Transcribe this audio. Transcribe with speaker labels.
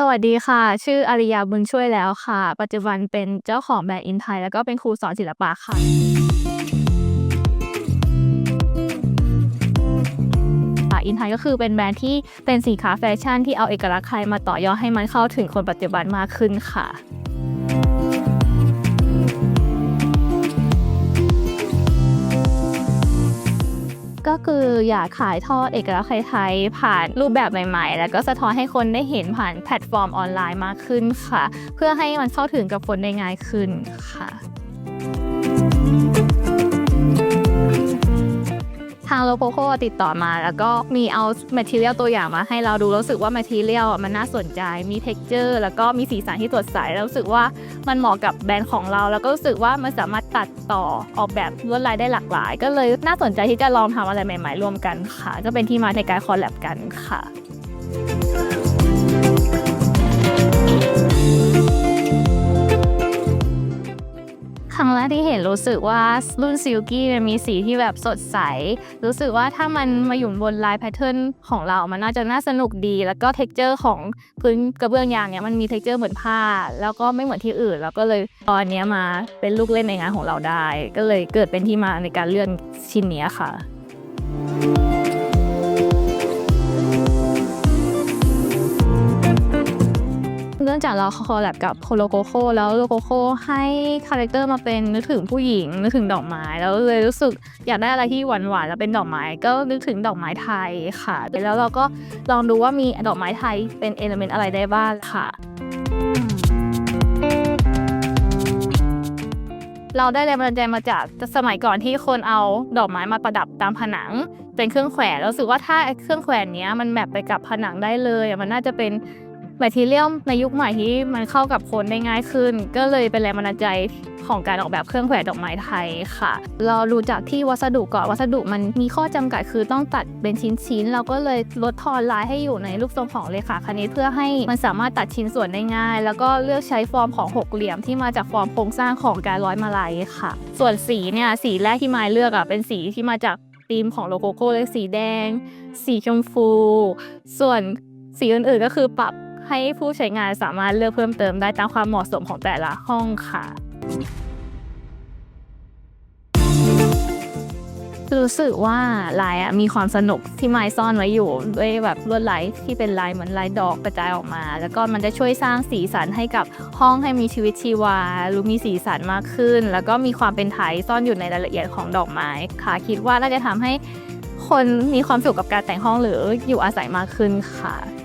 Speaker 1: สวัสดีค่ะ ชื่ออาริยาบุญช่วยแล้วค่ะ ปัจจุบันเป็นเจ้าของแบรนด์อินไทย แล้วก็เป็นครูสอนศิลปะค่ะค่ะ อินไทยก็คือเป็นแบรนด์ที่เป็นสินค้าแฟชั่นที่เอาเอกลักษณ์ไทยมาต่อยอดให้มันเข้าถึงคนปัจจุบันมากขึ้นค่ะ ก็คืออยากขายทอดเอกลักษณ์ไทยๆผ่านรูปแบบใหม่ๆ แล้วก็สะท้อนให้คนได้เห็นผ่านแพลตฟอร์มออนไลน์มากขึ้นค่ะ เพื่อให้มันเข้าถึงกับคนได้ง่ายขึ้นค่ะ โลโพโคติดต่อมา แล้วก็มีเอาแมทเทียลตัวอย่างมาให้เราดูรู้สึกว่าแมทเทียลมันน่าสนใจมีเท็กเจอร์แล้วก็มีสีสันที่สดใสแล้วรู้สึกว่ามันเหมาะกับแบรนด์ของเรา แล้วก็รู้สึกว่ามันสามารถตัดต่อออกแบบลวดลายได้หลากหลาย ก็เลยน่าสนใจที่จะลองทำอะไรใหม่ ๆ ร่วมกันค่ะ ก็เป็นที่มาในการคอลแลบกันค่ะ รู้สึกว่ารุ่นซิลกี้มันมีสีที่แบบสดใส รู้สึกว่าถ้ามันมาอยู่บนลายแพทเทิร์นของเรา มันน่าจะน่าสนุกดี แล้วก็เท็กเจอร์ของพื้นกระเบื้องยางเนี่ยมันมีเท็กเจอร์เหมือนผ้า แล้วก็ไม่เหมือนที่อื่น แล้วก็เลยตอนเนี้ยมาเป็นลูกเล่นในงานของเราได้ ก็เลยเกิดเป็นที่มาในการเลื่อนชิ้นเนี้ยค่ะ เนื่องจากเราคอลแลบกับโคโลโกโคแล้วโลโกโคให้คาแรคเตอร์มาเป็นนึกถึงผู้หญิงนึกถึงดอกไม้แล้วเลยรู้สึกอยากได้อะไรที่หวานๆแล้วเป็นดอกไม้ก็นึกถึงดอกไม้ไทยค่ะ แล้วเราก็ลองดูว่ามีดอกไม้ไทยเป็นเอลเมนต์อะไรได้บ้างค่ะเราได้แรงบันดาลใจมาจากสมัยก่อนที่คนเอาดอกไม้มาประดับตามผนัง เป็นเครื่องแขวนแล้วรู้สึกว่าถ้าเครื่องแขวนเนี้ยมันแมปไปกับผนังได้เลยมันน่าจะเป็น แมทเทียลในยุคใหม่ที่มันเข้ากับคนได้ง่ายขึ้น ก็เลยเป็นแรงบันดาลใจของการออกแบบเครื่องแขวนดอกไม้ไทยค่ะ เรารู้จักที่วัสดุก่อนวัสดุมันมีข้อจำกัดคือต้องตัดเป็นชิ้นๆเราก็เลยลดทอนลายให้อยู่ในรูปทรงของเลขาคณิตเพื่อให้มันสามารถตัดชิ้นส่วนได้ง่าย แล้วก็เลือกใช้ฟอร์มของหกเหลี่ยมที่มาจากฟอร์มโครงสร้างของการร้อยมาลัยค่ะ ส่วนสีเนี่ยสีแรกที่มายเลือกอะเป็นสีที่มาจากธีมของโลโกโก้เลยสีแดง สีชมพู ส่วนสีอื่นๆก็คือปรับ ให้ผู้ใช้งานสามารถเลือกเพิ่มเติมได้ตามความเหมาะสมของแต่ละห้องค่ะ รู้สึกว่าลายอะมีความสนุกที่ไม้ซ่อนไว้อยู่ ด้วยแบบลวดลายที่เป็นลายเหมือนลายดอกกระจายออกมา แล้วก็มันจะช่วยสร้างสีสันให้กับห้องให้มีชีวิตชีวาหรือมีสีสันมากขึ้น แล้วก็มีความเป็นไทยซ่อนอยู่ในรายละเอียดของดอกไม้ค่ะคิดว่าน่าจะทำให้คนมีความสุขกับการแต่งห้องหรืออยู่อาศัยมากขึ้นค่ะ